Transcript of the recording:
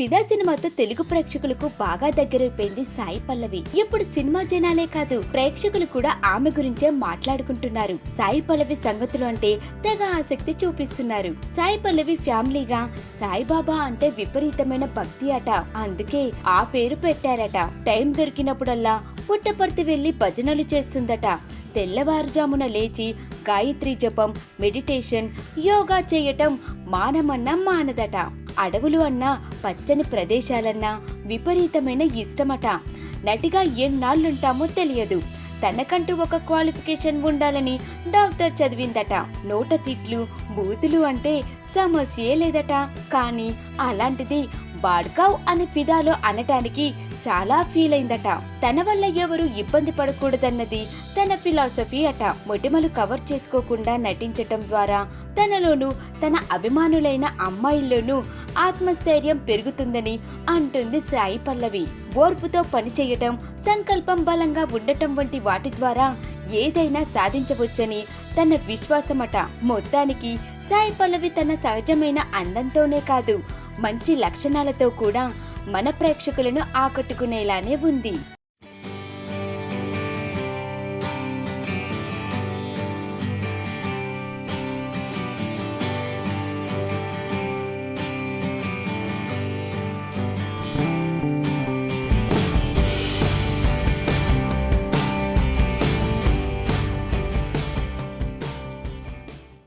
ఫిదా సినిమాతో తెలుగు ప్రేక్షకులకు బాగా దగ్గరైపోయింది సాయి పల్లవి. ఇప్పుడు సినిమా జనాలే కాదు ప్రేక్షకులు కూడా ఆమె గురించే మాట్లాడుకుంటున్నారు. సాయి పల్లవి సంగతులు అంటే తెగ ఆసక్తి చూపిస్తున్నారు. సాయి పల్లవి ఫ్యామిలీగా సాయిబాబా అంటే విపరీతమైన భక్తి అట. అందుకే ఆ పేరు పెట్టారట. టైం దొరికినప్పుడల్లా పుట్టపర్తి వెళ్ళి భజనలు చేస్తుందట. తెల్లవారుజామున లేచి గాయత్రి జపం మెడిటేషన్ యోగా చేయటం మానమన్న మానదట. అడవులు అన్నా పచ్చని ప్రదేశాలన్నా విపరీతమైన ఇష్టమట. నటిగా ఎన్నాళ్ళుంటామో తెలియదు. తనకంటూ ఒక క్వాలిఫికేషన్ ఉండాలని డాక్టర్ చదివిందట. నోట తిట్లు బూతులు అంటే సమస్యే లేదట. కానీ అలాంటిది బాడ్కావ్ అనే ఫిదాలో అనటానికి చాలా ఫీల్ అయిందట. తన వల్ల ఎవరు ఇబ్బంది పడకూడదన్నది తన ఫిలాసఫీ అట. మొటిమలు కవర్ చేసుకోకుండా నటించటం ద్వారా తనలోనూ తన అభిమానులైన అమ్మాయిల్లోనూ ఆత్మస్థైర్యం పెరుగుతుందని అంటుంది సాయి పల్లవి. ఓర్పుతో పనిచేయటం సంకల్పం బలంగా ఉండటం వంటి వాటి ద్వారా ఏదైనా సాధించవచ్చని తన విశ్వాసమట. మొత్తానికి సాయి పల్లవి తన సహజమైన అందంతోనే కాదు మంచి లక్షణాలతో కూడా మన ప్రేక్షకులను ఆకట్టుకునేలానే ఉంది.